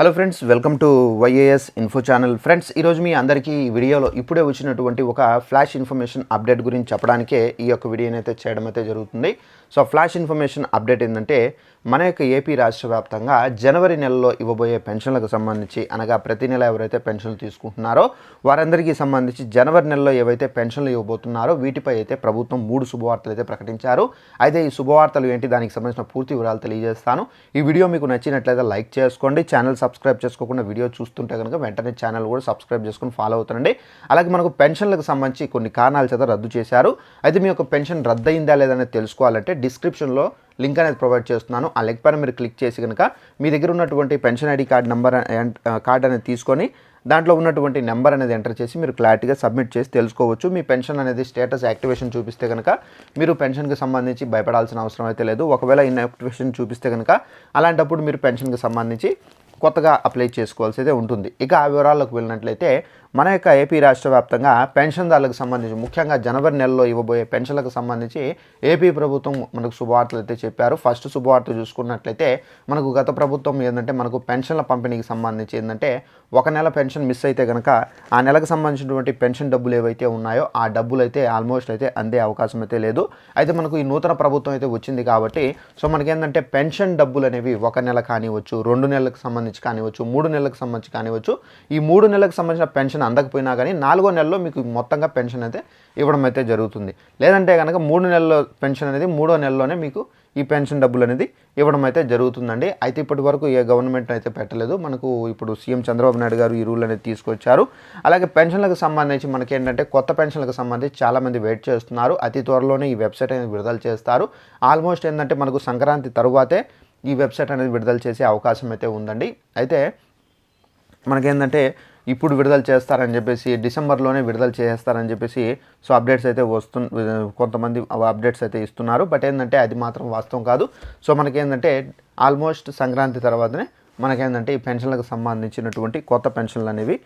Hello friends welcome to YAS info channel friends ఈరోజు మీ అందరికీ ఈ వీడియోలో ఇప్పుడే వచ్చినటువంటి ఒక ఫ్లాష్ ఇన్ఫర్మేషన్ అప్డేట్ గురించి చెప్పడానికే ఈ యొక్క వీడియోని అయితే చేయడం అయితే జరుగుతుంది. సో ఫ్లాష్ ఇన్ఫర్మేషన్ అప్డేట్ ఏంటంటే మన యొక్క ఏపీ రాష్ట్ర వ్యాప్తంగా జనవరి నెలలో ఇవ్వబోయే పెన్షన్లకు సంబంధించి అనగా ప్రతి నెల ఎవరైతే పెన్షన్లు తీసుకుంటున్నారో వారందరికీ సంబంధించి జనవరి నెలలో ఏవైతే పెన్షన్లు ఇవ్వబోతున్నారో వీటిపై అయితే ప్రభుత్వం మూడు శుభవార్తలు అయితే ప్రకటించారు. అయితే ఈ శుభవార్తలు ఏంటి? దానికి సంబంధించిన పూర్తి వివరాలు తెలియజేస్తాను. ఈ వీడియో మీకు నచ్చినట్లయితే లైక్ చేసుకోండి. ఛానల్ సబ్స్క్రైబ్ చేసుకోకుండా వీడియో చూస్తుంటే కనుక వెంటనే ఛానల్ కూడా సబ్స్క్రైబ్ చేసుకుని ఫాలో అవుతుండండి. అలాగే మనకు పెన్షన్లకు సంబంధించి కొన్ని కారణాల చేత రద్దు చేశారు. అయితే మీ యొక్క పెన్షన్ రద్దు అయిందా లేదనేది తెలుసుకోవాలంటే డిస్క్రిప్షన్లో లింక్ అనేది ప్రొవైడ్ చేస్తున్నాను. ఆ లింక్ పైన మీరు క్లిక్ చేసి కనుక మీ దగ్గర ఉన్నటువంటి pension ID card number card uh, అనేది తీసుకొని దాంట్లో ఉన్నటువంటి నెంబర్ అనేది ఎంటర్ చేసి మీరు క్లారిటీగా సబ్మిట్ చేసి తెలుసుకోవచ్చు. మీ పెన్షన్ అనేది స్టేటస్ యాక్టివేషన్ చూపిస్తే కనుక మీరు పెన్షన్కి సంబంధించి భయపడాల్సిన అవసరం అయితే లేదు. ఒకవేళ ఇన్ యాక్టివేషన్ చూపిస్తే కనుక అలాంటప్పుడు మీరు పెన్షన్కి సంబంధించి కొత్తగా అప్లై చేసుకోవాల్సి అయితే ఉంటుంది. ఇక ఆ వివరాల్లోకి వెళ్ళినట్లయితే మన యొక్క ఏపీ రాష్ట్ర వ్యాప్తంగా పెన్షన్దారులకు సంబంధించి ముఖ్యంగా జనవరి నెలలో ఇవ్వబోయే పెన్షన్లకు సంబంధించి ఏపీ ప్రభుత్వం మనకు శుభవార్తలు అయితే చెప్పారు. ఫస్ట్ శుభవార్త చూసుకున్నట్లయితే మనకు గత ప్రభుత్వం ఏంటంటే మనకు పెన్షన్ల పంపిణీకి సంబంధించి ఏంటంటే ఒక నెల పెన్షన్ మిస్ అయితే కనుక ఆ నెలకు సంబంధించినటువంటి పెన్షన్ డబ్బులు ఏవైతే ఉన్నాయో ఆ డబ్బులు అయితే ఆల్మోస్ట్ అయితే అందే అవకాశం అయితే లేదు. అయితే మనకు ఈ నూతన ప్రభుత్వం అయితే వచ్చింది కాబట్టి సో మనకేంటంటే పెన్షన్ డబ్బులు అనేవి ఒక నెల కానివచ్చు రెండు నెలలకు సంబంధించి కానివచ్చు మూడు నెలలకు సంబంధించి కానివచ్చు ఈ మూడు నెలలకు సంబంధించిన పెన్షన్ అందకపోయినా కానీ నాలుగో నెలలో మీకు మొత్తంగా పెన్షన్ అయితే ఇవ్వడం అయితే జరుగుతుంది. లేదంటే కనుక మూడు నెలల పెన్షన్ అనేది మూడో నెలలోనే మీకు ఈ పెన్షన్ డబ్బులు అనేది ఇవ్వడం అయితే జరుగుతుందండి. అయితే ఇప్పటి వరకు ఏ గవర్నమెంట్ అయితే పెట్టలేదు. మనకు ఇప్పుడు సీఎం చంద్రబాబు నాయుడు గారు ఈ రూల్ అనేది తీసుకొచ్చారు. అలాగే పెన్షన్లకు సంబంధించి మనకి ఏంటంటే కొత్త పెన్షన్లకు సంబంధించి చాలామంది వెయిట్ చేస్తున్నారు. అతి త్వరలోనే ఈ వెబ్సైట్ అనేది విడుదల చేస్తారు. ఆల్మోస్ట్ ఏంటంటే మనకు సంక్రాంతి తరువాతే ఈ వెబ్సైట్ అనేది విడుదల చేసే అవకాశం అయితే ఉందండి. అయితే మనకేంటంటే ఇప్పుడు విడుదల చేస్తారని చెప్పేసి డిసెంబర్లోనే విడుదల చేస్తారని చెప్పేసి సో అప్డేట్స్ అయితే వస్తు కొంతమంది అప్డేట్స్ అయితే ఇస్తున్నారు. బట్ ఏంటంటే అది మాత్రం వాస్తవం కాదు. సో మనకేంటంటే ఆల్మోస్ట్ సంక్రాంతి తర్వాతనే మనకేంటంటే ఈ పెన్షన్లకు సంబంధించినటువంటి కొత్త పెన్షన్లు అనేవి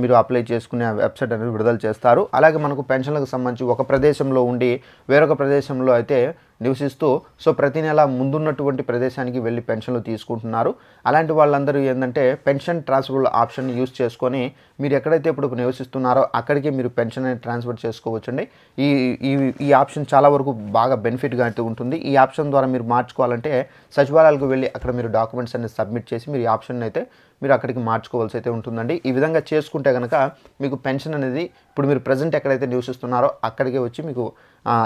మీరు అప్లై చేసుకునే వెబ్సైట్ అనేది విడుదల చేస్తారు. అలాగే మనకు పెన్షన్లకు సంబంధించి ఒక ప్రదేశంలో ఉండి వేరొక ప్రదేశంలో అయితే నివసిస్తూ సో ప్రతి నెల ముందున్నటువంటి ప్రదేశానికి వెళ్ళి పెన్షన్లు తీసుకుంటున్నారు. అలాంటి వాళ్ళందరూ ఏంటంటే పెన్షన్ ట్రాన్స్ఫర్ ఆప్షన్ యూస్ చేసుకొని మీరు ఎక్కడైతే ఇప్పుడు నివసిస్తున్నారో అక్కడికి మీరు పెన్షన్ అనేది ట్రాన్స్ఫర్ చేసుకోవచ్చండి. ఈ ఈ ఈ ఆప్షన్ చాలా వరకు బాగా బెనిఫిట్గా అయితే ఉంటుంది. ఈ ఆప్షన్ ద్వారా మీరు మార్చుకోవాలంటే సచివాలయాలకు వెళ్ళి అక్కడ మీరు డాక్యుమెంట్స్ అనేది సబ్మిట్ చేసి మీరు ఈ ఆప్షన్ అయితే మీరు అక్కడికి మార్చుకోవాల్సి అయితే ఉంటుందండి. ఈ విధంగా చేసుకుంటే కనుక మీకు పెన్షన్ అనేది ఇప్పుడు మీరు ప్రజెంట్ ఎక్కడైతే నివసిస్తున్నారో అక్కడికి వచ్చి మీకు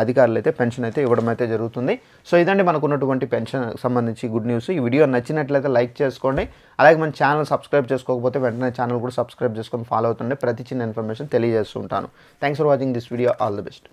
అధికారులు అయితే పెన్షన్ అయితే ఇవ్వడం అయితే జరుగుతుంది. సో ఇదండి మనకు ఉన్నటువంటి పెన్షన్ సంబంధించి గుడ్ న్యూస్ ఈ వీడియో నచ్చినట్లయితే లైక్ చేసుకోండి. అలాగే మన ఛానల్ సబ్స్క్రైబ్ చేసుకోకపోతే వెంటనే ఛానల్ కూడా సబ్స్క్రైబ్ చేసుకొని ఫాలో అవుతుండే. ప్రతి చిన్న information తెలియజేస్తుంటాను thanks for watching this video all the best